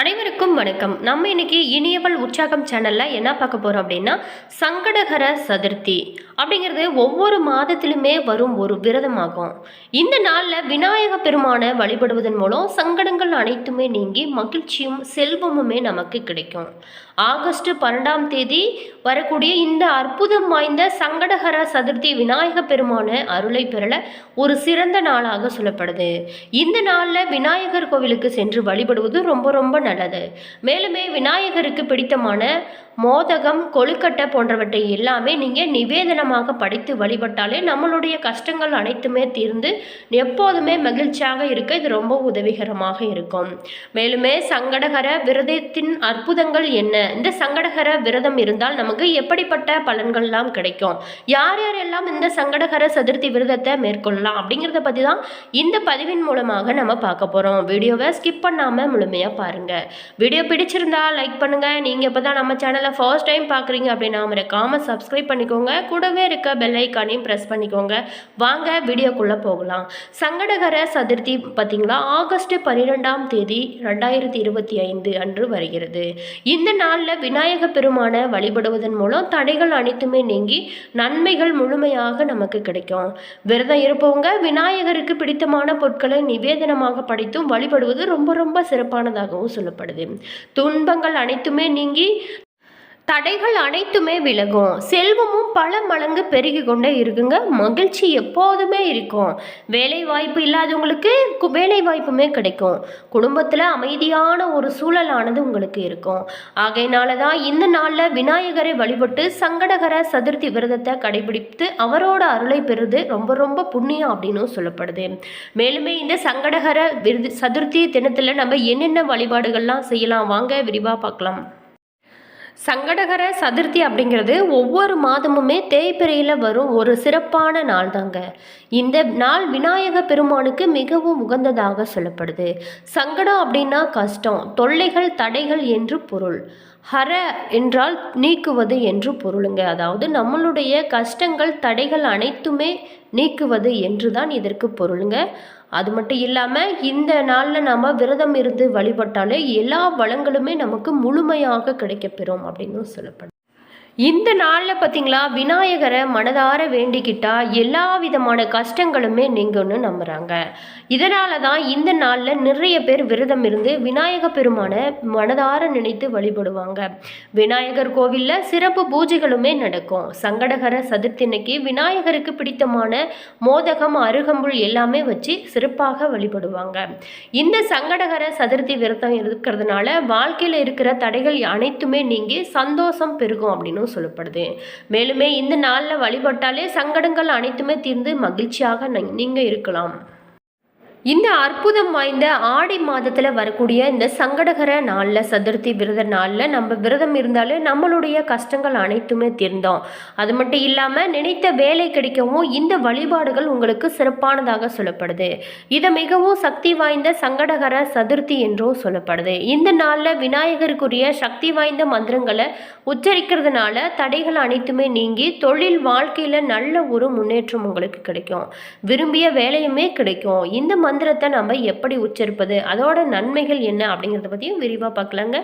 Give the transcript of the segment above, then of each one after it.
அனைவருக்கும் வணக்கம். நம்ம இன்னைக்கு இனியவள் உற்சாகம் சேனல்ல என்ன பார்க்க போறோம் அப்படின்னா சங்கடகர சதுர்த்தி. அப்படிங்கிறது ஒவ்வொரு மாதத்திலுமே வரும் ஒரு விரதமாகும். இந்த நாளில் விநாயக பெருமானை வழிபடுவதன் மூலம் சங்கடங்கள் அனைத்துமே நீங்கி மகிழ்ச்சியும் செல்வமுமே நமக்கு கிடைக்கும். ஆகஸ்ட் பன்னெண்டாம் தேதி வரக்கூடிய இந்த அற்புதம் வாய்ந்த சங்கடகர சதுர்த்தி விநாயக பெருமான அருளை பெறல ஒரு சிறந்த நாளாக சொல்லப்படுது. இந்த நாளில் விநாயகர் கோவிலுக்கு சென்று வழிபடுவது ரொம்ப ரொம்ப நல்லது. மேலுமே விநாயகருக்கு பிடித்தமான மோதகம் கொழுக்கட்டை போன்றவற்றை எல்லாமே நீங்கள் நிவேதனமாக படைத்து வழிபட்டாலே நம்மளுடைய கஷ்டங்கள் அனைத்துமே தீர்ந்து எப்போதுமே மகிழ்ச்சியாக இருக்க இது ரொம்ப உதவிகரமாக இருக்கும். மேலுமே சங்கடகர விரதத்தின் அற்புதங்கள் என்ன? இந்த சங்கடகர விரதம் இருந்தால் நமக்கு எப்படிப்பட்ட பலன்கள்லாம் கிடைக்கும்? யார் யாரெல்லாம் இந்த சங்கடகர சதுர்த்தி விரதத்தை மேற்கொள்ளலாம் அப்படிங்கிறத பற்றி தான் இந்த பதிவின் மூலமாக நம்ம பார்க்க போகிறோம் வீடியோவை ஸ்கிப் பண்ணாமல் முழுமையாக பாருங்கள் வீடியோ பிடிச்சிருந்தா லைக் பண்ணுங்கள் நீங்கள் இப்போ தான் நம்ம சேனலை ஃபர்ஸ்ட் டைம் பார்க்குறீங்க அப்படின்னா மறக்காமல் சப்ஸ்கிரைப் பண்ணிக்கோங்க. கூடவே இருக்க பெல் ஐக்கானையும் ப்ரெஸ் பண்ணிக்கோங்க. வாங்க வீடியோக்குள்ளே போகலாம். சங்கடகர சதுர்த்தி பார்த்தீங்களா ஆகஸ்ட் பன்னிரெண்டாம் தேதி ரெண்டாயிரத்தி இருபத்தி ஐந்து அன்று வருகிறது. இந்த நாள் நாளில் விநாயக பெருமானை வழிபடுவதன் மூலம் தடைகள் அனைத்துமே நீங்கி நன்மைகள் முழுமையாக நமக்கு கிடைக்கும். விரதம் இருப்பவங்க விநாயகருக்கு பிடித்தமான பொருட்களை நிவேதனமாக படைத்தும் வழிபடுவது ரொம்ப ரொம்ப சிறப்பானதாகவும் சொல்லப்படுது. துன்பங்கள் அனைத்துமே நீங்கி தடைகள் அனைத்துமே விலகும். செல்வமும் பல மடங்கு பெருகி கொண்டே இருக்குங்க. மகிழ்ச்சி எப்போதுமே இருக்கும். வேலை வாய்ப்பு இல்லாதவங்களுக்கு கு- வேலை வாய்ப்புமே கிடைக்கும். குடும்பத்தில் அமைதியான ஒரு சூழலானது உங்களுக்கு இருக்கும். ஆகையினால தான் இந்த நாளில் விநாயகரை வழிபட்டு சங்கடகர சதுர்த்தி விரதத்தை கடைபிடித்து அவரோட அருளை பெறுது ரொம்ப ரொம்ப புண்ணியம் அப்படின்னும் சொல்லப்படுது. மேலுமே இந்த சங்கடகர விருது சதுர்த்தி தினத்தில் நம்ம என்னென்ன வழிபாடுகள்லாம் செய்யலாம்? வாங்க விரிவாக பார்க்கலாம். சங்கடகர சதுர்த்தி அப்படிங்கிறது ஒவ்வொரு மாதமுமே தேய்பிரையில் வரும் ஒரு சிறப்பான நாள் தாங்க இந்த நாள் விநாயக பெருமானுக்கு மிகவும் உகந்ததாக சொல்லப்படுது. சங்கடம் அப்படின்னா கஷ்டம் தொல்லைகள் தடைகள் என்று பொருள். ஹர என்றால் நீக்குவது என்று பொருளுங்க. அதாவது நம்மளுடைய கஷ்டங்கள் தடைகள் அனைத்துமே நீக்குவது என்று தான் இதற்கு பொருளுங்க. அது மட்டும் இல்லாமல் இந்த நாளில் நாம் விரதம் இருந்து வழிபட்டாலே எல்லா வளங்களுமே நமக்கு முழுமையாக கிடைக்கப்பெறும் அப்படின்னு சொல்லப்படும். இந்த நாளில் பார்த்தீங்களா விநாயகரை மனதார வேண்டிக்கிட்டா எல்லா விதமான கஷ்டங்களுமே நீங்கன்னு நம்புகிறாங்க இதனால தான் இந்த நாளில் நிறைய பேர் விரதம் இருந்து விநாயக பெருமானை மனதார நினைத்து வழிபடுவாங்க. விநாயகர் கோவிலில் சிறப்பு பூஜைகளுமே நடக்கும். சங்கடகர சதுர்த்தினைக்கு விநாயகருக்கு பிடித்தமான மோதகம் அருகம்புல் எல்லாமே வச்சு சிறப்பாக வழிபடுவாங்க. இந்த சங்கடகர சதுர்த்தி விரதம் இருக்கிறதுனால வாழ்க்கையில் இருக்கிற தடைகள் அனைத்துமே நீங்கி சந்தோஷம் பெருகும் அப்படின்னு சொல்லப்படுது. மேலுமே இந்த நாளில் வழிபட்டாலே சங்கடங்கள் அனைத்துமே தீர்ந்து மகிழ்ச்சியாக நீங்கள் இருக்கலாம். இந்த அற்புதம் வாய்ந்த ஆடி மாதத்தில் வரக்கூடிய இந்த சங்கடகர நாளில் சதுர்த்தி விரத நாளில் நம்ம விரதம் இருந்தாலே நம்மளுடைய கஷ்டங்கள் அனைத்துமே தீர்ந்தோம். அது மட்டும் இல்லாமல் நினைத்த வேலை கிடைக்கவும் இந்த வழிபாடுகள் உங்களுக்கு சிறப்பானதாக சொல்லப்படுது. இதை மிகவும் சக்தி வாய்ந்த சங்கடகர சதுர்த்தி என்றும் சொல்லப்படுது. இந்த நாளில் விநாயகருக்குரிய சக்தி வாய்ந்த மந்திரங்களை உச்சரிக்கிறதுனால தடைகள் அனைத்துமே நீங்கி தொழில் வாழ்க்கையில் நல்ல ஒரு முன்னேற்றம் உங்களுக்கு கிடைக்கும். விரும்பிய வேலையுமே கிடைக்கும். இந்த மந்திரத்தை நம்ம எப்படி உச்சரிப்பது? அதோட நன்மைகள் என்ன அப்படிங்கிறத பற்றியும் விரிவாக பார்க்கலாங்க.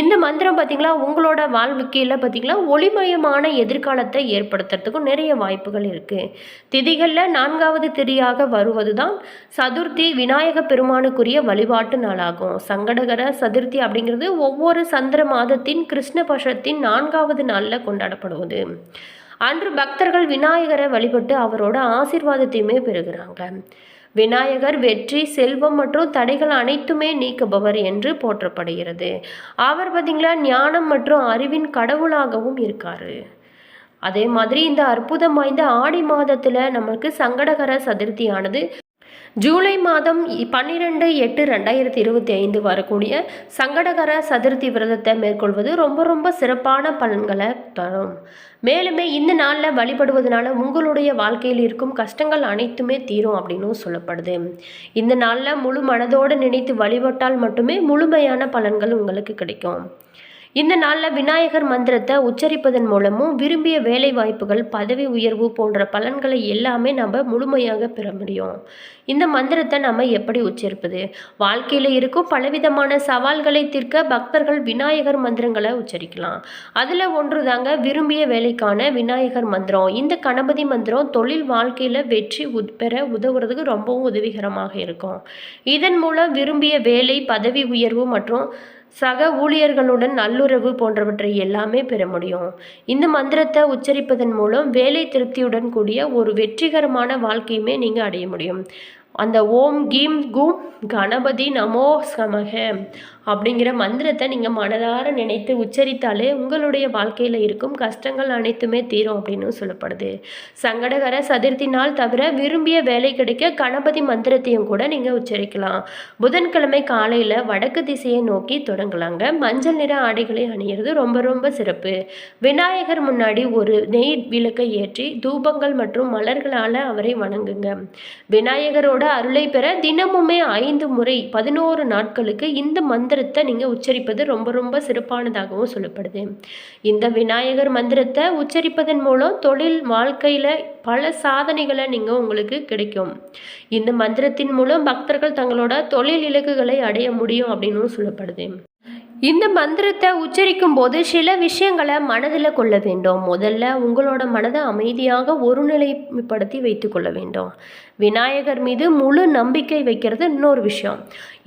இந்த மந்திரம் பார்த்திங்களா உங்களோட வாழ்க்கையில் பார்த்திங்களா ஒளிமயமான எதிர்காலத்தை ஏற்படுத்துறதுக்கும் நிறைய வாய்ப்புகள் இருக்குது திதிகளில் நான்காவது திரியாக வருவது தான் சதுர்த்தி விநாயக பெருமானுக்குரிய வழிபாட்டு நாளாகும். சங்கடகர சதுர்த்தி அப்படிங்கிறது ஒவ்வொரு சந்திர மாதத்தின் கிருஷ்ணபட்சத்தின் நான்காவது நாளில் கொண்டாடப்படுவது. அன்று பக்தர்கள் விநாயகரை வழிபட்டு அவரோட ஆசீர்வாதத்தையுமே பெறுகிறாங்க. விநாயகர் வெற்றி செல்வம் மற்றும் தடைகள் அனைத்துமே நீக்குபவர் என்று போற்றப்படுகிறது. அவர் பார்த்தீங்களா ஞானம் மற்றும் அறிவின் கடவுளாகவும் இருக்கார். அதே மாதிரி இந்த அற்புதம் வாய்ந்த ஆடி மாதத்தில் நமக்கு சங்கடகர சதுர்த்தியானது ஜூலை மாதம் பன்னிரெண்டு எட்டு ரெண்டாயிரத்தி இருபத்தி ஐந்து வரக்கூடிய சங்கடகர சதுர்த்தி விரதத்தை மேற்கொள்வது ரொம்ப ரொம்ப சிறப்பான பலன்களை தரும். மேலுமே இந்த நாளில் வழிபடுவதனால உங்களுடைய வாழ்க்கையில் இருக்கும் கஷ்டங்கள் அனைத்துமே தீரும் அப்படின்னும் சொல்லப்படுது. இந்த நாளில் முழு மனதோடு நினைத்து வழிபட்டால் மட்டுமே முழுமையான பலன்கள் உங்களுக்கு கிடைக்கும். இந்த நாளில் விநாயகர் மந்திரத்தை உச்சரிப்பதன் மூலமும் விரும்பிய வேலை வாய்ப்புகள் பதவி உயர்வு போன்ற பலன்களை எல்லாமே நம்ம முழுமையாக பெற முடியும். இந்த மந்திரத்தை நம்ம எப்படி உச்சரிப்பது? வாழ்க்கையில் இருக்கும் பலவிதமான சவால்களை தீர்க்க பக்தர்கள் விநாயகர் மந்திரங்களை உச்சரிக்கலாம். அதில் ஒன்று தாங்க விரும்பிய வேலைக்கான விநாயகர் மந்திரம். இந்த கணபதி மந்திரம் தொழில் வாழ்க்கையில் வெற்றி உத் பெற உதவுறதுக்கு ரொம்பவும் உதவிகரமாக இருக்கும். இதன் மூலம் விரும்பிய வேலை பதவி உயர்வு மற்றும் சக ஊழியர்களுடன் நல்லுறவு போன்றவற்றை எல்லாமே பெற முடியும். இந்த மந்திரத்தை உச்சரிப்பதன் மூலம் வேலை திருப்தியுடன் கூடிய ஒரு வெற்றிகரமான வாழ்க்கையுமே நீங்கள் அடைய முடியும். அந்த ஓம் கீம் கும் கணபதி நமோ சமக அப்படிங்கிற மந்திரத்தை நீங்கள் மனதார நினைத்து உச்சரித்தாலே உங்களுடைய வாழ்க்கையில் இருக்கும் கஷ்டங்கள் அனைத்துமே தீரும் அப்படின்னு சொல்லப்படுது. சங்கடகர சதுர்த்தி நாள் தவிர விரும்பிய வேலை கிடைக்க கணபதி மந்திரத்தையும் கூட நீங்கள் உச்சரிக்கலாம். புதன்கிழமை காலையில் வடக்கு திசையை நோக்கி தொடங்கலாங்க. மஞ்சள் நிற ஆடைகளை அணியிறது ரொம்ப ரொம்ப சிறப்பு. விநாயகர் முன்னாடி ஒரு நெய் விளக்கை ஏற்றி தூபங்கள் மற்றும் மலர்களால் அவரை வணங்குங்க. விநாயகரோட அருளை பெற தினமுமே ஐந்து முறை பதினோரு நாட்களுக்கு இந்த மந்திர மந்திரத்தை நீங்கள் உச்சரிப்பது ரொம்ப ரொம்ப சிறப்பானதாகவும் சொல்லப்படுது. இந்த விநாயகர் மந்திரத்தை உச்சரிப்பதன் மூலம் தொழில் வாழ்க்கையில் பல சாதனைகளை நீங்கள் உங்களுக்கு கிடைக்கும். இந்த மந்திரத்தின் மூலம் பக்தர்கள் தங்களோட தொழில் இலக்குகளை அடைய முடியும் அப்படின்னு சொல்லப்படுது. இந்த மந்திரத்தை உச்சரிக்கும் போது சில விஷயங்களை மனதில் கொள்ள வேண்டும். முதல்ல உங்களோட மனதை அமைதியாக ஒருநிலைப்படுத்தி வைத்துக்கொள்ள வேண்டும். விநாயகர் மீது முழு நம்பிக்கை வைக்கிறது இன்னொரு விஷயம்.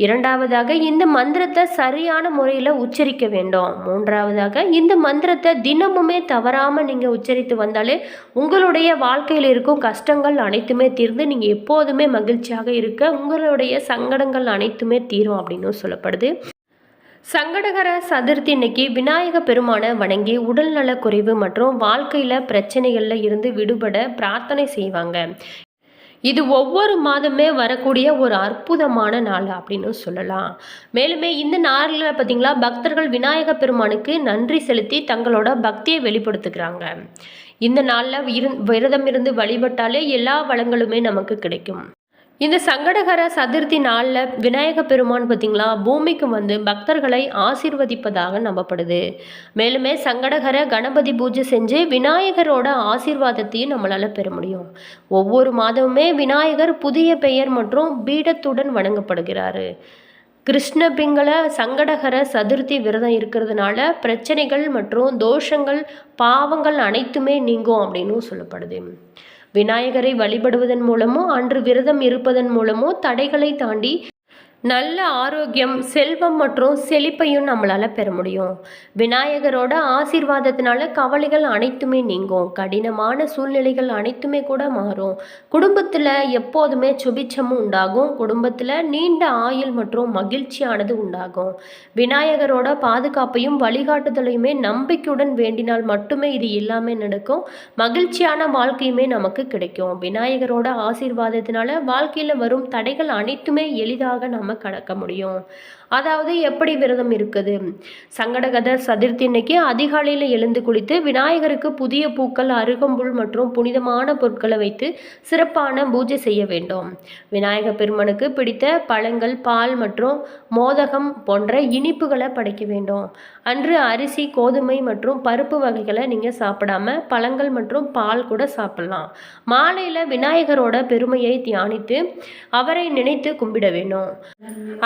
இரண்டாவதாக இந்த மந்திரத்தை சரியான முறையில் உச்சரிக்க வேண்டும். மூன்றாவதாக இந்த மந்திரத்தை தினமுமே தவறாமல் நீங்கள் உச்சரித்து வந்தாலே உங்களுடைய வாழ்க்கையில் இருக்கும் கஷ்டங்கள் அனைத்துமே தீர்ந்து நீங்கள் எப்போதுமே மகிழ்ச்சியாக இருக்க உங்களுடைய சங்கடங்கள் அனைத்துமே தீரும் அப்படின்னு சொல்லப்படுது. சங்கடகர சதுர்த்தி இன்னைக்கு விநாயக பெருமானை வணங்கி உடல்நல குறைவு மற்றும் வாழ்க்கையில் பிரச்சனைகளில் இருந்து விடுபட பிரார்த்தனை செய்வாங்க. இது ஒவ்வொரு மாதமே வரக்கூடிய ஒரு அற்புதமான நாள் அப்படின்னு சொல்லலாம். மேலுமே இந்த நாளில் பார்த்திங்களா பக்தர்கள் விநாயக பெருமானுக்கு நன்றி செலுத்தி தங்களோட பக்தியை வெளிப்படுத்துகிறாங்க. இந்த நாளில் இரு விரதம் இருந்து வழிபட்டாலே எல்லா வளங்களுமே நமக்கு கிடைக்கும். இந்த சங்கடகர சதுர்த்தி நாளில் விநாயக பெருமான் பார்த்திங்களா பூமிக்கு வந்து பக்தர்களை ஆசீர்வதிப்பதாக நம்பப்படுது. மேலுமே சங்கடகர கணபதி பூஜை செஞ்சு விநாயகரோட ஆசீர்வாதத்தையும் நம்மளால் பெற முடியும். ஒவ்வொரு மாதமுமே விநாயகர் புதிய பெயர் மற்றும் பீடத்துடன் வணங்கப்படுகிறாரு. கிருஷ்ண பிங்கள சங்கடகர சதுர்த்தி விரதம் இருக்கிறதுனால பிரச்சனைகள் மற்றும் தோஷங்கள் பாவங்கள் அனைத்துமே நீங்கும் அப்படின்னு சொல்லப்படுது. விநாயகரை வழிபடுவதன் மூலமோ அன்று விரதம் இருப்பதன் மூலமோ தடைகளை தாண்டி நல்ல ஆரோக்கியம் செல்வம் மற்றும் செழிப்பையும் நம்மளால் பெற முடியும். விநாயகரோட ஆசீர்வாதத்தினால கவலைகள் அனைத்துமே நீங்கும். கடினமான சூழ்நிலைகள் அனைத்துமே கூட மாறும். குடும்பத்தில் எப்போதுமே சுபிச்சமும் உண்டாகும். குடும்பத்தில் நீண்ட ஆயுள் மற்றும் மகிழ்ச்சியானது உண்டாகும். விநாயகரோட பாதுகாப்பையும் வழிகாட்டுதலையுமே நம்பிக்கையுடன் வேண்டினால் மட்டுமே இது எல்லாமே நடக்கும். மகிழ்ச்சியான வாழ்க்கையுமே நமக்கு கிடைக்கும். விநாயகரோட ஆசீர்வாதத்தினால வாழ்க்கையில் வரும் தடைகள் அனைத்துமே எளிதாக நம்ம கடக்க முடியும். அதாவது எப்படி விரதம் இருக்குது? சங்கடகத சதுர்த்தி இன்னைக்கு அதிகாலையில் எழுந்து குளித்து விநாயகருக்கு புதிய பூக்கள் அருகம்புல் மற்றும் புனிதமான பொருட்களை வைத்து சிறப்பான பூஜை செய்ய வேண்டும். விநாயக பெருமனுக்கு பிடித்த பழங்கள் பால் மற்றும் மோதகம் போன்ற இனிப்புகளை படைக்க வேண்டும். அன்று அரிசி கோதுமை மற்றும் பருப்பு வகைகளை நீங்கள் சாப்பிடாம பழங்கள் மற்றும் பால் கூட சாப்பிடலாம். மாலையில் விநாயகரோட பெருமையை தியானித்து அவரை நினைத்து கும்பிட வேணும்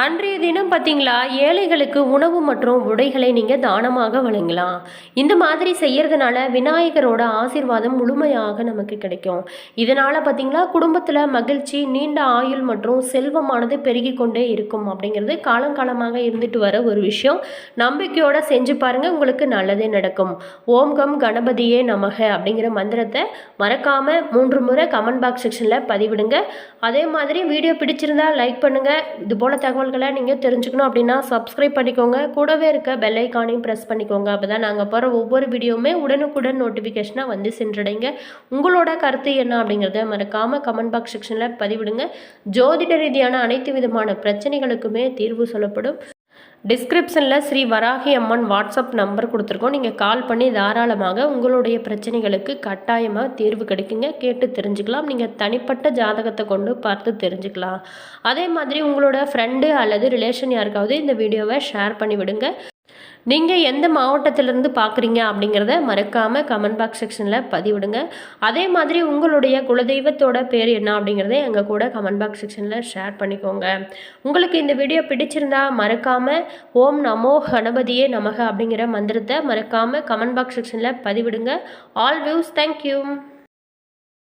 அன்றைய தினம் பார்த்தீங்களா ஏழைகளுக்கு உணவு மற்றும் உடைகளை நீங்கள் தானமாக வழங்கலாம். இந்த மாதிரி செய்யறதுனால விநாயகரோட ஆசீர்வாதம் முழுமையாக நமக்கு கிடைக்கும். இதனால் பார்த்தீங்களா குடும்பத்தில் மகிழ்ச்சி நீண்ட ஆயுள் மற்றும் செல்வமானது பெருகி கொண்டே இருக்கும் அப்படிங்கிறது காலங்காலமாக இருந்துட்டு வர ஒரு விஷயம். நம்பிக்கையோட செஞ்சு பாருங்கள் உங்களுக்கு நல்லதே நடக்கும். ஓம் கம் கணபதியே நமக அப்படிங்கிற மந்திரத்தை மறக்காமல் மூன்று முறை கமெண்ட் பாக்ஸ் செக்ஷனில் பதிவிடுங்க. அதே மாதிரி வீடியோ பிடிச்சிருந்தா லைக் பண்ணுங்கள் இது போல் தகவல்களை நீங்கள் தெரிஞ்சுக்கணும் அப்படின்னா சப்ஸ்கிரைப் பண்ணிக்கோங்க. கூடவே இருக்க பெல் ஐக்கானையும் ப்ரெஸ் பண்ணிக்கோங்க. அப்போ தான் நாங்கள் போகிற ஒவ்வொரு வீடியோவுமே உடனுக்குடன் நோட்டிஃபிகேஷனாக வந்து சென்றடைங்க. உங்களோட கருத்து என்ன அப்படிங்கிறத மறக்காமல் கமெண்ட் பாக்ஸ் செக்ஷனில் பதிவிடுங்க. ஜோதிட ரீதியான அனைத்து விதமான பிரச்சனைகளுக்குமே தீர்வு சொல்லப்படும். டிஸ்கிரிப்ஷனில் ஸ்ரீ வராகி அம்மன் வாட்ஸ்அப் நம்பர் கொடுத்துருக்கோம். நீங்கள் கால் பண்ணி தாராளமாக உங்களுடைய பிரச்சனைகளுக்கு கட்டாயமாக தீர்வு கிடைக்குங்க. கேட்டு தெரிஞ்சுக்கலாம். நீங்கள் தனிப்பட்ட ஜாதகத்தை கொண்டு பார்த்து தெரிஞ்சுக்கலாம். அதே மாதிரி உங்களோட ஃப்ரெண்டு அல்லது ரிலேஷன் யாருக்காவது இந்த வீடியோவை ஷேர் பண்ணிவிடுங்க. நீங்கள் எந்த மாவட்டத்திலேருந்து பார்க்குறீங்க அப்படிங்கிறத மறக்காமல் கமெண்ட் பாக்ஸ் செக்ஷனில் பதிவிடுங்க. அதே மாதிரி உங்களுடைய குலதெய்வத்தோட பேர் என்ன அப்படிங்கிறத எங்கள் கூட கமெண்ட் பாக்ஸ் செக்ஷனில் ஷேர் பண்ணிக்கோங்க. உங்களுக்கு இந்த வீடியோ பிடிச்சிருந்தா மறக்காமல் ஓம் நமோ கணபதியே நமக அப்படிங்கிற மந்திரத்தை மறக்காமல் கமெண்ட் பாக்ஸ் செக்ஷனில் பதிவிடுங்க. All views thank you